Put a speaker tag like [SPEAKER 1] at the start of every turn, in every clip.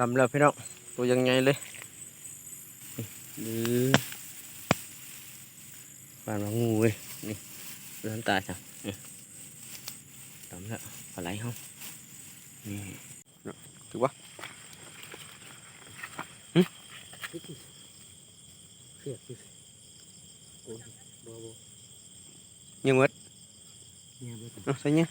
[SPEAKER 1] ลำแล้วพี่น้องตัวยังไงเลยดื้อปานมางูเว้ยนี่เลื่อนตาจ้ะนี่ลำแล้วปลาไหลห้องนี่เนาะถือว่า
[SPEAKER 2] เสียบดูสิโอ้ยบ่บ่
[SPEAKER 1] ยังหมด
[SPEAKER 2] เนี่ยบ่ต้อง
[SPEAKER 1] เอาใส่เนี่ย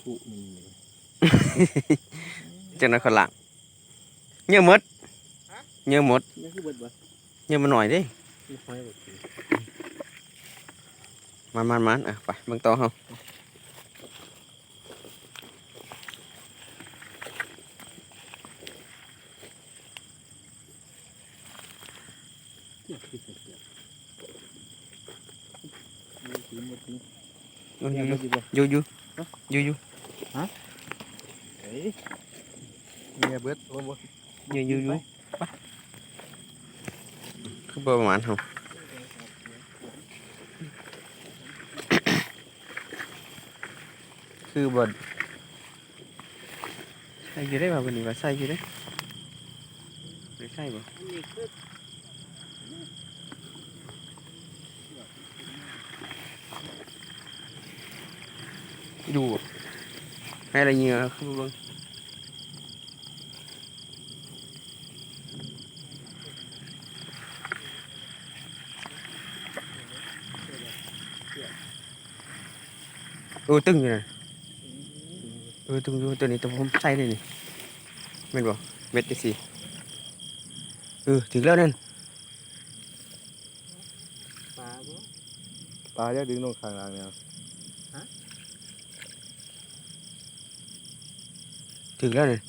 [SPEAKER 2] คู่มันเลย
[SPEAKER 1] จังนั้นคนหลังยังหมดยังหมด
[SPEAKER 2] นี่คือเบิดบ่
[SPEAKER 1] ยังมาหน่อยเดิ
[SPEAKER 2] นี่หอยบ่กิน
[SPEAKER 1] มันมันมันอะไปเบิ่งต่อเฮา
[SPEAKER 2] เสียบคือเสียบเสียบบ่กินบ่กิน
[SPEAKER 1] อยู่
[SPEAKER 2] เนี่ย
[SPEAKER 1] อยู่
[SPEAKER 2] บ่กินบ่
[SPEAKER 1] อยู่อยู่ อยู่อยู่
[SPEAKER 2] เฮ้ยเนี่ยเบิดบ่บ่
[SPEAKER 1] อยู่อยู่อยู่ไปคือประมาณเฮาคือบ่ใส่อยู่ได้ป่ะวันนี้ว่าใส่อยู่ได้ไม่ใช่บ่
[SPEAKER 2] อันนี้คือ
[SPEAKER 1] ดูให้อะไรเงี้ยคือบ่เบิ่ง เออตึงอยู่นะเออตึงอยู่ตัวนี้ตัวผมใส่เลยนี่แม่นบ่เม็ดจังซี่เออถึงแล้วนั่น
[SPEAKER 2] ปลาบ่
[SPEAKER 3] ปลาจะดึงลงข้างล่างเนี่ย
[SPEAKER 1] ถึงแล้วนั่น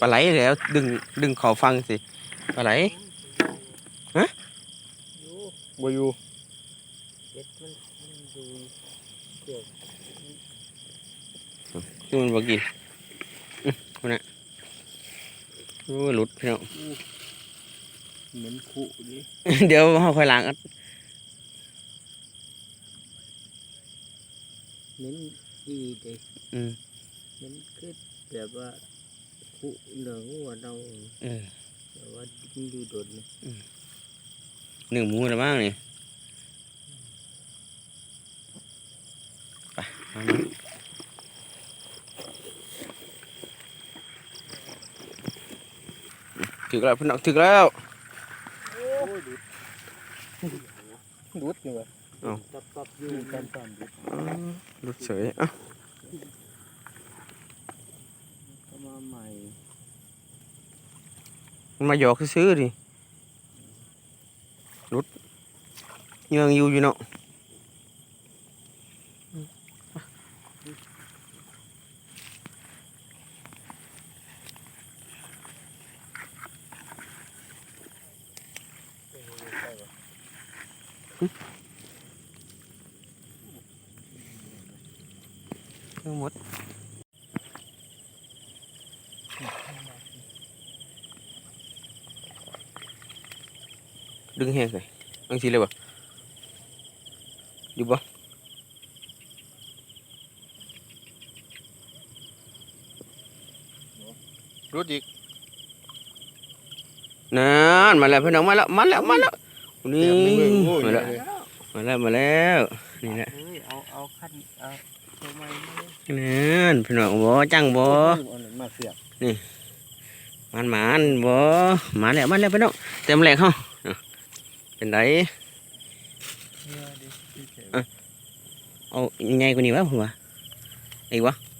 [SPEAKER 1] ปลาไหลแล้วดึงดึงเขอฟังสิปลาไหล
[SPEAKER 2] อยู่
[SPEAKER 3] บ่อยู่
[SPEAKER 2] เบ็ดมันมันอยู่เกี่ยว
[SPEAKER 1] คือมันบ่กินอื้อคนน่ะโอ้ยหลุดพี่น้อง
[SPEAKER 2] เหมือนคู่ดิ
[SPEAKER 1] เดี๋ยวเฮาค่อยล้างอัด
[SPEAKER 2] เหมือนอีเด้
[SPEAKER 1] อืม
[SPEAKER 2] มันคือแบบว่าคู่เหลืองหัวเรา
[SPEAKER 1] เออ
[SPEAKER 2] แบบว่ามันอยู่โดดนะ
[SPEAKER 1] หนึ่งหมูแล้วบ้างนี่ไปเอามา ถึงแล้วพี่น้องถึงแล้ว
[SPEAKER 2] โอ้ยดู
[SPEAKER 3] ดุดนี่วะ
[SPEAKER 2] ตับตับอยู่ตับตับอยู่
[SPEAKER 1] อ๋อหลุดเฉยอะ
[SPEAKER 2] เข้ามาใหม่
[SPEAKER 1] มันมาหยอกซื้อๆดิหลุดเงืองอยู่อยู่เนาะ ทั้งหมดดึงแห้งเลยบางทีเลยบ่อยู่บ่
[SPEAKER 3] รุดอีก
[SPEAKER 1] นั่นมาแล้วพี่น้องมาแล้วมาแล้วมาแล้วนี่
[SPEAKER 3] เต็มในมือโอ้ย
[SPEAKER 1] มาแล้ว
[SPEAKER 3] เลย
[SPEAKER 1] มาแล้วมาแล้วนี่แหละ
[SPEAKER 2] เฮ้ยเอาเอาขั้นเอาตัวใหม่มาเลย
[SPEAKER 1] นั่นพี่น้องบ่จังบ่
[SPEAKER 3] เอาหนังมาเสียบ
[SPEAKER 1] มันหมานบ่มาแล้วมาแล้วพี่น้องเต็มแหลกเฮาอะเป็นได
[SPEAKER 2] เนี่ยดิที่เฉย
[SPEAKER 1] เอาใหญ่กว่านี้วะผมว่าอีกวะอะ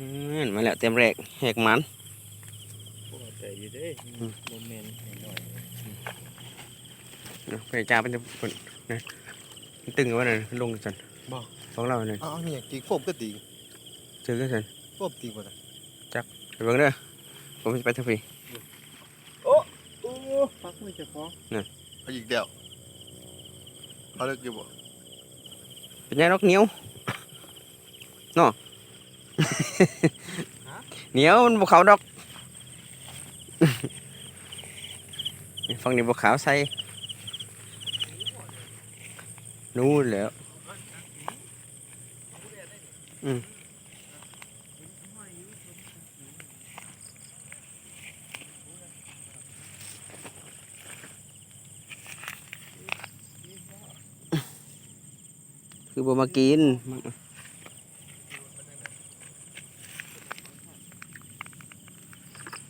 [SPEAKER 1] นั่นมาแล้วเต็มแหลกแหกหมัน
[SPEAKER 2] ปกติอยู่เด้โมเมนต์หน่อย
[SPEAKER 1] เนาะไปจ้าเป็นผลนะมันตึงเอาไว้น่ะลงจันของเราเนี่ย
[SPEAKER 3] อ้าวนี่ตีโฟมก็ตี
[SPEAKER 1] เจอกันจัน
[SPEAKER 3] โฟมตีหมดอะ
[SPEAKER 1] ไปเบิ่งเด้อผมจะไปทางพี่
[SPEAKER 2] โอ้ปักไม่จะฟ้อง
[SPEAKER 3] เอาอีกเดียวเอาเลิกอยู่บ่
[SPEAKER 1] เป็นไงนกเหนียวเนาะ เหนียวมันบกเขาดอกฟังนี่บกขาวใส่นู่นแล้วอืมคือบ่มากิน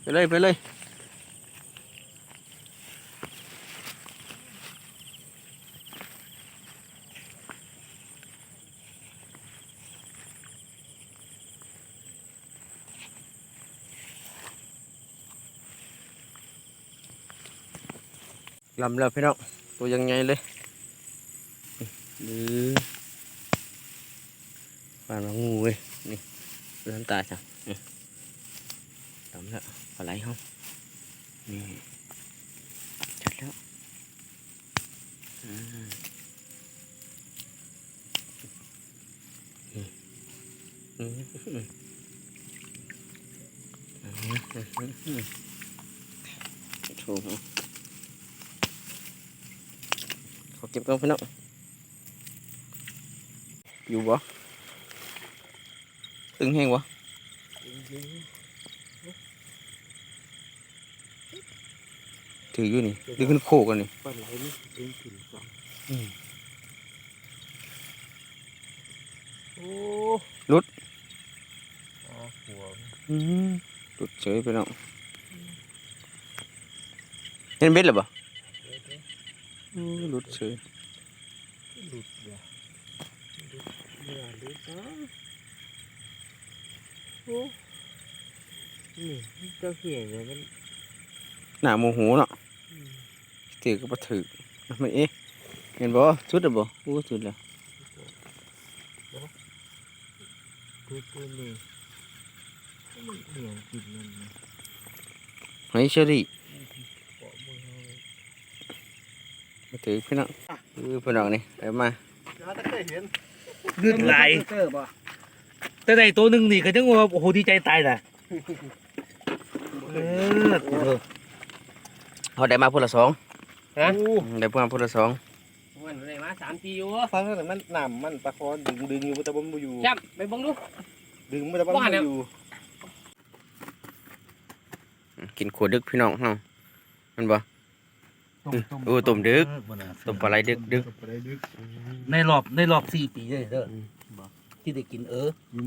[SPEAKER 1] ไป เลยไปเลยลำแล้วพี่น้องตัวยังไงเลยหรือฟานมางูเว้ยนี่เลื่อนตาจ้ะ นี่ลำแล้วปลาไหลห้องนี่ชัดแล้วอืมอืมอืมอืมอืมอืมโถ่ขอเก็บก่อนพี่น้องอยู่บ่ตึงแห้งบ่ถืออยู่นี่ดึงขึ้นโคกันนี่
[SPEAKER 3] ปลาไหลนี่ดึงขึ้นก่อนโอ้
[SPEAKER 1] ลุด
[SPEAKER 3] อ๋อหัว
[SPEAKER 1] อืมตุดเฉยพี่น้องเห็นเบ็ดหรือเปล่าอืมหลุดเฉย
[SPEAKER 3] หลุดเดี๋ยวหลุดเดี๋ยวหลุดนะโอ้นี่เจ้าเขียนเนี่ยมัน
[SPEAKER 1] หน้าโมโหเนาะถือก็บ่ถือไม่เอ๊ะเห็นบ่สุดหรือบ่อู้สุดแล้ว
[SPEAKER 3] คือตัวนี้มันเหนียวกินมันนะ
[SPEAKER 1] หอยเชอรี่
[SPEAKER 3] เกาะมือเอาเลย
[SPEAKER 1] มาถือพี่น้องเออพี่น้องนี่เดี๋ยวมา
[SPEAKER 3] ถ้าเคยเห็น
[SPEAKER 4] เลือดไหล
[SPEAKER 3] เตอร์ป่ะ
[SPEAKER 4] แต่ใดตัวหนึ่งนี่ก็จังว่าโอ้โหดีใจตายน่ะเออเออ
[SPEAKER 1] เขาได้มาพูละสอง
[SPEAKER 3] ฮะ
[SPEAKER 1] ได้มาพูละสอง
[SPEAKER 5] มันได้มาสามปีอยู่
[SPEAKER 3] ฟังแล้วแต่มันหนำมันปลาคอนดึงดึงอยู่แต่บ่มันบ่อยู่
[SPEAKER 5] จับไปเบังดู
[SPEAKER 3] ดึงมันแต่บ่มัน
[SPEAKER 5] ว่า
[SPEAKER 3] บ่
[SPEAKER 5] เนี่ย
[SPEAKER 3] อยู่
[SPEAKER 1] กินขวดดึกพี่น้องเฮามันบ่โอ้ต้มดึกต้มปลาไหลดึกดึก
[SPEAKER 3] ปลาไหลดึก
[SPEAKER 4] ในรอบในรอบสี่ปีเลยเด้ออที่ได้กินเออ
[SPEAKER 3] กิน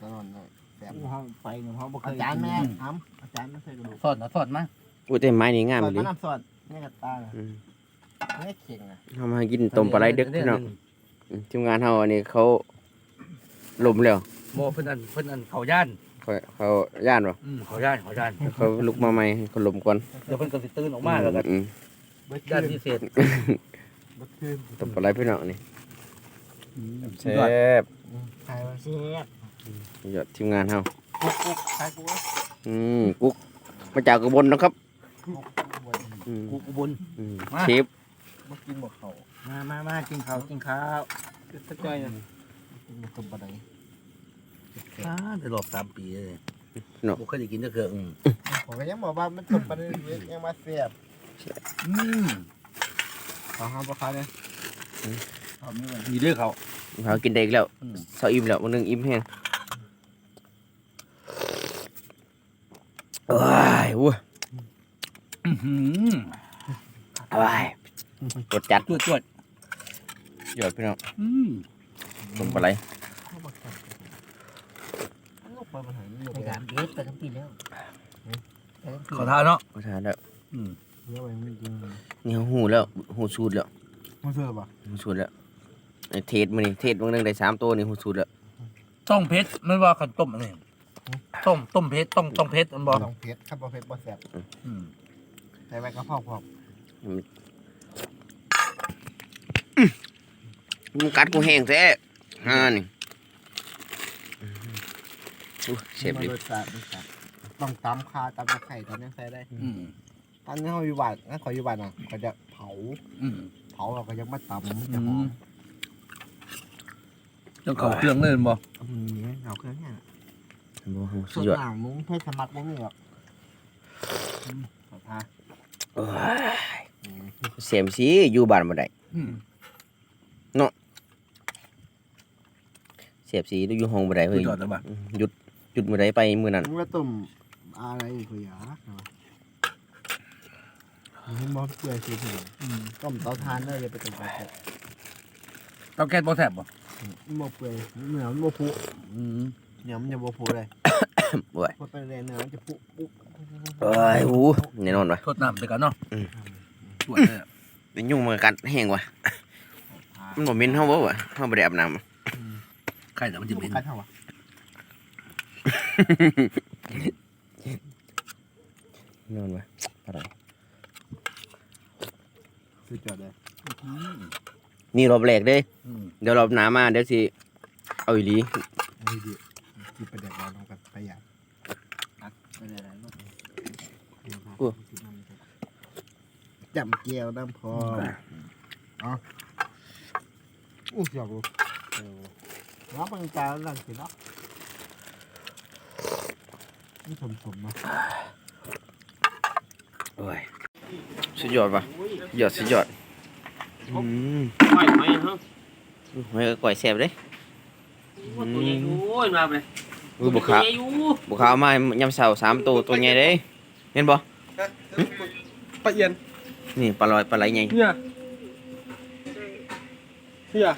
[SPEAKER 3] ตลอดเลยแบบ
[SPEAKER 2] ห้องไปหนึ่งห้องบ่เค
[SPEAKER 3] อายจารย์แม่ทำอาจารย์ไม่เคยกระดูก
[SPEAKER 4] สอดนะสอดมา
[SPEAKER 1] อุ้ยแต่ไม้นี่งาม
[SPEAKER 3] สอด
[SPEAKER 1] เล
[SPEAKER 3] มายน้ำสอดนี่กับตาน่ะ
[SPEAKER 1] อืม
[SPEAKER 3] ไม่เข่งอะ
[SPEAKER 1] เฮามากินต้มปลาไหลดึกพี่น้องอืมทีมงานเฮาอันนี้เขาลมแล้ว
[SPEAKER 4] โมเพิ่นอันเพิ่นอันเขาย่าน
[SPEAKER 1] เขาเขาย่านบ่
[SPEAKER 4] อืมเขาย่านเขาย่าน
[SPEAKER 1] เขาลุกมาใหม่ให้เขาลมก่อน
[SPEAKER 4] เดี๋ยวเพิ่นก็สิตื่นออกมาแล้วก็
[SPEAKER 1] อืม
[SPEAKER 4] ย่านพิเศษ
[SPEAKER 3] บัดคืน
[SPEAKER 1] ต้มปลาไหลพี่น้องนี่แซ่บ
[SPEAKER 3] ใครมาเสียบ
[SPEAKER 1] ยอดทีมงานเฮา
[SPEAKER 3] กุ๊กกุ๊กใครกูวะ
[SPEAKER 1] อืมกุ๊กมาจากกระบนนะครับ
[SPEAKER 3] กุ๊กบน
[SPEAKER 1] อืม
[SPEAKER 4] กูอุบล
[SPEAKER 1] อืม
[SPEAKER 4] มา
[SPEAKER 1] เชฟ
[SPEAKER 3] มากินหมกเขา
[SPEAKER 2] มามามากินข้าวกินข้าว
[SPEAKER 3] สักจ้อยน่ะกินหมกตุ่มปลาไหล
[SPEAKER 4] อ่าในรอบสามปีเลย
[SPEAKER 1] เนาะ
[SPEAKER 4] บ่เคยได้กินจักเทื่ออืม
[SPEAKER 3] ผมก็ยังบอกว่ามันตุ่มปลาไหลยังมาเสียบ
[SPEAKER 4] อืม
[SPEAKER 3] ขอห้ามปลาคาเนี่ย
[SPEAKER 2] ข้าวมีไว้
[SPEAKER 4] มีเรื่องเขา
[SPEAKER 1] เขากินได้อีกแล้ว
[SPEAKER 4] อืม
[SPEAKER 1] เสาอิ่มแล้ววันหนึงอิ่มแห้งว้ายวัว
[SPEAKER 4] อื้อหือ
[SPEAKER 1] ว้ายกดจัด
[SPEAKER 4] จวดจวด
[SPEAKER 1] ยอดพี่น้อง
[SPEAKER 4] อืม
[SPEAKER 1] ต้มปลาไหล
[SPEAKER 3] ลูกปลามันหายลูก
[SPEAKER 2] ไป
[SPEAKER 3] ไป
[SPEAKER 2] สามปีไปทั้งปีแล้วไปทั้งปี
[SPEAKER 4] ขอทานเนาะ
[SPEAKER 1] มาทานแล้ว
[SPEAKER 4] อืม
[SPEAKER 3] เนื้อมันไม่กิน
[SPEAKER 1] นี่เขาหูแล้วหูสูตรแล้ว
[SPEAKER 3] มาเสิร์ฟอะ
[SPEAKER 1] หูสูตรแล้วไอ้เทศมันนี่เทศบางนึงได้สามตัวนี่หูสูตรแล้ว
[SPEAKER 4] ต้องเพชรไม่ว่าขันต้มอันนี้ต้มต้มเพชรต้องต้องเพชรมันบอก
[SPEAKER 3] ต้องเผ็ดครับบ่เผ็ดบ่แซ่บ
[SPEAKER 4] อืม
[SPEAKER 3] ใส่ไว้กระเพราะพร้อม
[SPEAKER 1] มันกัดกูแห้งแท้ฮ่านี่อู้เชฟดิ
[SPEAKER 3] รสชาติรสชาติต้องตำคาตำตะไคร้ตำยังใส่ได้
[SPEAKER 4] อืม
[SPEAKER 3] ตอนนี้เขาอยู่บ้านงั้นขออยู่บ้านอะก็จะเผา
[SPEAKER 4] อืม
[SPEAKER 3] เผาเราก็ยังไม่ตำมัน
[SPEAKER 4] อื
[SPEAKER 3] จะหอ
[SPEAKER 4] ม
[SPEAKER 3] ม
[SPEAKER 4] ต้องเขาเครื่องเล่นบ่
[SPEAKER 3] อืมเอาเครื่องเนี่ย
[SPEAKER 1] โอ้โหสุ
[SPEAKER 3] สุ
[SPEAKER 1] ด
[SPEAKER 3] ด
[SPEAKER 1] ยอด
[SPEAKER 3] หนาวมุ้งเพื่อสมัครมุ้งนี่หรอกขอทา
[SPEAKER 1] โอ้ยเสียมสิอยู่บ้านบ่ได้
[SPEAKER 4] อืม
[SPEAKER 1] เนาะสียบสีอยู่ห้องบ่ได้
[SPEAKER 4] สุ
[SPEAKER 1] เฮ้
[SPEAKER 4] ด
[SPEAKER 1] ย
[SPEAKER 4] ยอดแล้วบ่
[SPEAKER 1] หยุดหยุดมื้อใดไปมื้อนั้น
[SPEAKER 3] มึงก็ต้มอะไรอีกอย่างเห็นมอสเปื่อยสิเหรอต้มเตาทานได้เลยไปต้มไปเถอะ
[SPEAKER 4] เตาแก๊สบ่แซ่บบ่
[SPEAKER 3] มันบ่เปื่อยเนื้อมันบ่พุ
[SPEAKER 4] อืม
[SPEAKER 3] เนื้อมันจะบ่พุเลย
[SPEAKER 1] โอ้ย
[SPEAKER 3] พอไปเลยเนื้อมันจะพุปุ๊บ
[SPEAKER 1] เอ้ยหูแน่นอนว่ะ
[SPEAKER 4] ทดน้ำไปก่อนเนาะ
[SPEAKER 1] อืม
[SPEAKER 4] สวยเลยอะ
[SPEAKER 1] เป็นยุ่งมันกัดแห้งว่ะมันบ่เหม็นเฮาบ่วะเฮาบ่ได้อาบน้ำ
[SPEAKER 4] ไข่แต่มันจะเป็น
[SPEAKER 3] กันเท่าวะ
[SPEAKER 1] แน่นอนว่ะอะไร
[SPEAKER 3] สุดยอดเลย
[SPEAKER 1] นี่รอบแรกเด้
[SPEAKER 4] อืม
[SPEAKER 1] เดี๋ยวรอบหน้ามาเดี๋ยวสิเอาอีหลี
[SPEAKER 3] นี่ดี กินไปแดกเราลงกันประหยัด
[SPEAKER 2] ไปเลยนะลูก
[SPEAKER 3] จำเกียวน้ำพออ๋ออู้ยอกลูกน้ำมันจานนั่นสิเนาะนี่สมสมๆนะ
[SPEAKER 1] โอ้ยสุดยอดว่ะสุดยอดสุดยอดอืม
[SPEAKER 5] หอยหอยเฮา
[SPEAKER 1] หอยก็ก่อยแซ่บเด้
[SPEAKER 5] ตัวใหญ่อยู่โอ้ยมาเลย
[SPEAKER 1] อุ้ยบุ
[SPEAKER 5] ตัว
[SPEAKER 1] ขาว
[SPEAKER 5] ใหญ่อยู่
[SPEAKER 1] บุขาวมายำเสาสามตัวตัวใหญ่เด้เห็นบ่
[SPEAKER 6] ปลาเอียน
[SPEAKER 1] นี่ปลาลอยปลาไหลใหญ่
[SPEAKER 6] เนี่ยเนี่ย